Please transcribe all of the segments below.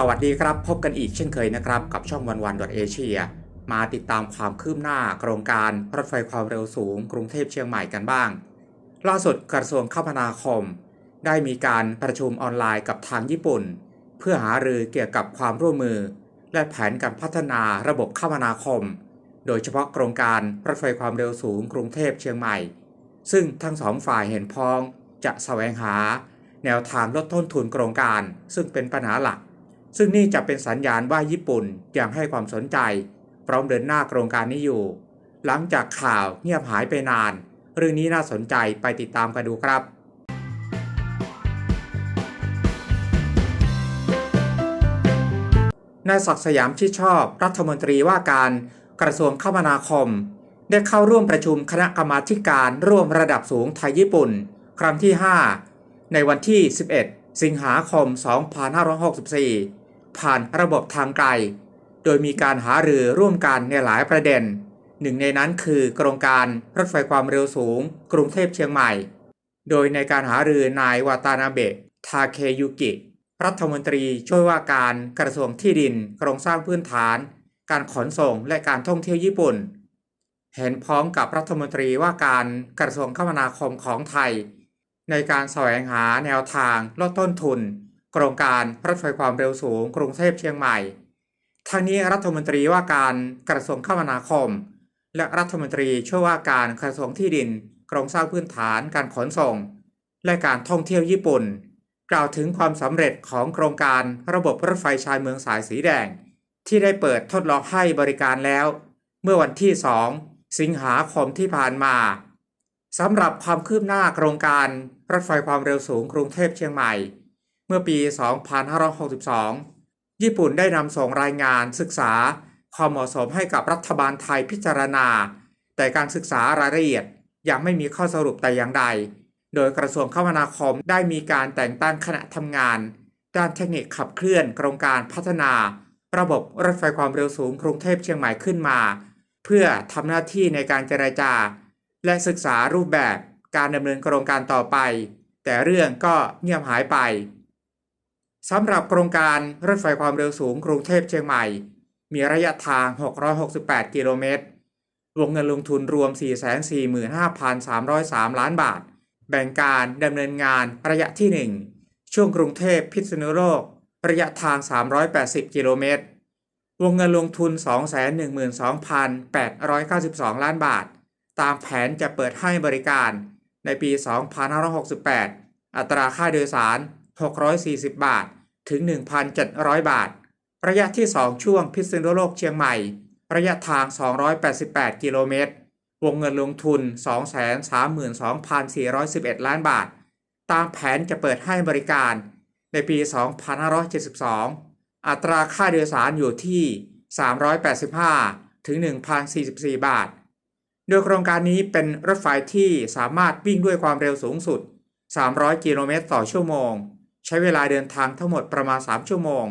สวัสดีครับ พบกันอีกเช่นเคยนะครับ กับช่องวันวันเอเชียมาติดตามความคืบหน้าโครงการรถไฟความเร็วสูง กรุงเทพเชียงใหม่กันบ้าง ล่าสุดกระทรวงคมนาคม ได้มีการประชุมออนไลน์กับทางญี่ปุ่น เพื่อหารือเกี่ยวกับความร่วมมือ และแผนการพัฒนาระบบคมนาคม โดยเฉพาะโครงการรถไฟความเร็วสูง กรุงเทพเชียงใหม่ ซึ่งทั้งสองฝ่ายเห็นพ้องจะแสวงหา แนวทางลดต้นทุนโครงการ ซึ่งเป็นปัญหาหลัก ซึ่งนี่จะเป็นสัญญาณว่าญี่ปุ่นยังให้ความสนใจ พร้อมเดินหน้าโครงการนี้อยู่ หลังจากข่าวเงียบหายไปนาน เรื่องนี้น่าสนใจไปติดตามกันดูครับนายศักดิ์สยามชิดชอบรัฐมนตรีว่าการกระทรวงคมนาคม ได้เข้าร่วมประชุมคณะกรรมาการร่วมระดับสูงไทยญี่ปุ่น ครั้งที่ 5 ในวันที่ 11 สิงหาคม 2564 ผ่านระบบทางไกล โดยมีการหารือร่วมกันในหลายประเด็น หนึ่งในนั้นคือโครงการรถไฟความเร็วสูง กรุงเทพเชียงใหม่ โดยในการหารือนายวาตานาเบะทาเคยุกิ รัฐมนตรีช่วยว่าการกระทรวงที่ดิน โครงสร้างพื้นฐาน การขนส่งและการท่องเที่ยวญี่ปุ่น เห็นพ้องกับรัฐมนตรีว่าการกระทรวงคมนาคมของไทย ในการแสวงหาแนวทางลดต้นทุน โครงการรถไฟความเร็วสูงกรุงเทพเชียงใหม่ ทั้งนี้รัฐมนตรีว่าการกระทรวงคมนาคม และรัฐมนตรีช่วยว่าการกระทรวงที่ดินโครงสร้างพื้นฐานการขนส่ง และการท่องเที่ยวญี่ปุ่น กล่าวถึงความสำเร็จของโครงการระบบรถไฟชายเมืองสายสีแดง ที่ได้เปิดทดลองให้บริการแล้ว เมื่อวันที่ 2 สิงหาคมที่ผ่านมาสำหรับความคืบหน้าโครงการรถไฟความเร็วสูงกรุงเทพเชียงใหม่ เมื่อปี 2562 ญี่ปุ่นได้นำส่งรายงานศึกษาความเหมาะสมให้กับรัฐบาลไทยพิจารณา แต่การศึกษารายละเอียดยังไม่มีข้อสรุปแต่อย่างใด โดยกระทรวงคมนาคมได้มีการแต่งตั้งคณะทำงาน ด้านเทคนิคขับเคลื่อนโครงการพัฒนา ระบบรถไฟความเร็วสูงกรุงเทพเชียงใหม่ขึ้นมา เพื่อทำหน้าที่ในการเจรจา และศึกษารูปแบบการดำเนินโครงการต่อไป แต่เรื่องก็เงียบหายไป สำหรับโครงการรถไฟความเร็วสูงกรุงเทพเชียงใหม่ มีระยะทาง 668 กิโลเมตร วงเงินลงทุนรวม 445,303 ล้านบาท แบ่งการดำเนินงานระยะที่ 1 ช่วงกรุงเทพพิษณุโลก ระยะทาง 380 กิโลเมตร วงเงินลงทุน 212,892 ล้านบาท ตามแผนจะเปิดให้บริการในปี 2568 อัตราค่าโดยสาร 640 บาท ถึง 1,700 บาท ระยะที่ 2 ช่วงพิษณุโลกเชียงใหม่ ระยะทาง 288 กิโลเมตร วงเงินลงทุน 232,411 ล้านบาท ตามแผนจะเปิดให้บริการ ในปี 2572 อัตราค่าโดยสารอยู่ที่ 385 ถึง 1,044 บาท โดยโครงการนี้เป็นรถไฟที่สามารถวิ่งด้วยความเร็วสูงสุด 300 กิโลเมตรต่อชั่วโมง ใช้เวลาเดินทางทั้งหมดประมาณ 3 ชั่วโมง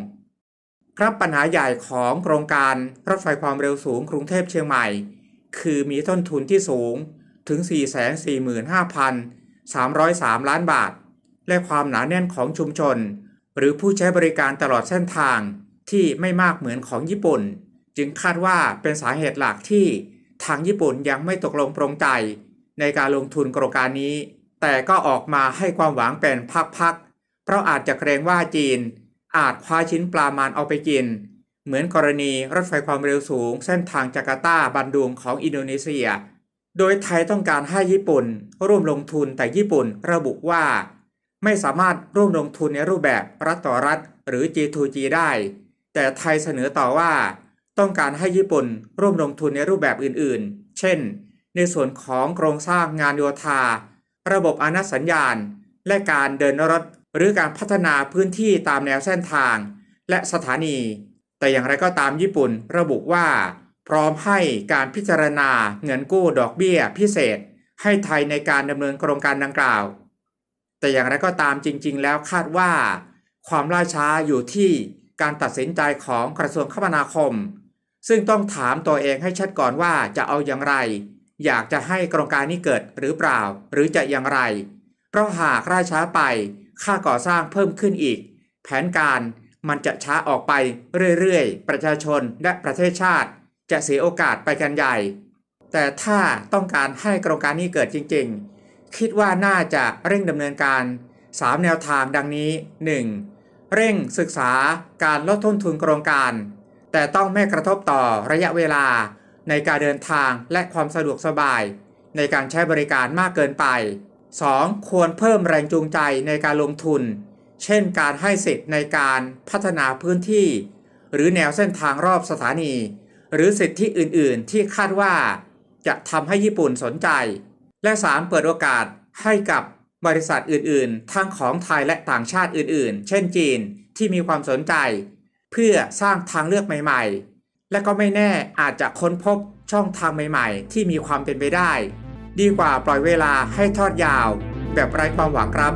ครับปัญหาใหญ่ของโครงการรถไฟความเร็วสูงกรุงเทพเชียงใหม่ คือมีต้นทุนที่สูงถึง 445,303 ล้านบาท และความหนาแน่นของชุมชน หรือผู้ใช้บริการตลอดเส้นทางที่ไม่มากเหมือนของญี่ปุ่น จึงคาดว่าเป็นสาเหตุหลักที่ทางญี่ปุ่นยังไม่ตกลงปรงใจ ในการลงทุนโครงการนี้ แต่ก็ออกมาให้ความหวังเป็นพักๆ เพราะอาจจะเกรงว่าจีน อาจคว้าชิ้นปลามันเอาไปกิน เหมือนกรณีรถไฟความเร็วสูง เส้นทางจาการ์ตาบันดุงของอินโดนีเซีย โดยไทยต้องการให้ญี่ปุ่น ร่วมลงทุนแต่ญี่ปุ่นระบุว่า ไม่สามารถร่วมลงทุนในรูปแบบรัฐต่อรัฐหรือ G2G ได้ แต่ไทยเสนอต่อว่า ต้องการให้ญี่ปุ่นร่วมลงทุนในรูปแบบอื่นๆ เช่น ในส่วนของโครงสร้างงานโยธา ระบบอนัสัญญาณ และการเดินรถ หรือการพัฒนาพื้นที่ตามแนวเส้นทาง และสถานี แต่อย่างไรก็ตามญี่ปุ่นระบุว่า พร้อมให้การพิจารณาเงินกู้ดอกเบี้ยพิเศษ ให้ไทยในการดำเนินโครงการดังกล่าว แต่อย่างไรก็ตามจริง ๆ แล้วคาดว่า ความล่าช้าอยู่ที่การตัดสินใจของกระทรวงคมนาคม ซึ่งต้องถามตัวเองให้ชัดก่อนว่าจะเอาอย่างไร อยากจะให้โครงการนี้เกิดหรือเปล่า หรือจะอย่างไร เพราะหากล่าช้าไป ค่าก่อสร้างเพิ่มขึ้นอีก แผนการมันจะช้าออกไปเรื่อยๆ ประชาชนและประเทศชาติ จะเสียโอกาสไปกันใหญ่ แต่ถ้าต้องการให้โครงการนี้เกิดจริงๆ คิดว่าน่าจะเร่งดำเนินการ 3 แนวทางดังนี้ 1. เร่งศึกษาการลดต้นทุนโครงการ แต่ต้องไม่กระทบต่อระยะเวลาในการเดินทางและความสะดวกสบาย ในการใช้บริการมากเกินไป 2. ควรเพิ่มแรงจูงใจในการลงทุน เช่นการให้สิทธิ์ในการพัฒนาพื้นที่ หรือแนวเส้นทางรอบสถานี หรือสิทธิอื่นๆ ที่คาดว่า จะทำให้ญี่ปุ่นสนใจ และ 3. เปิดโอกาสให้กับบริษัทอื่นๆ ทั้งของไทยและต่างชาติอื่นๆ เช่นจีนที่มีความสนใจ เพื่อสร้างทางเลือกใหม่ ๆ และก็ไม่แน่อาจจะค้นพบช่องทางใหม่ ๆ ที่มีความเป็นไปได้ ดีกว่าปล่อยเวลาให้ทอดยาว แบบไร้ความหวังครับ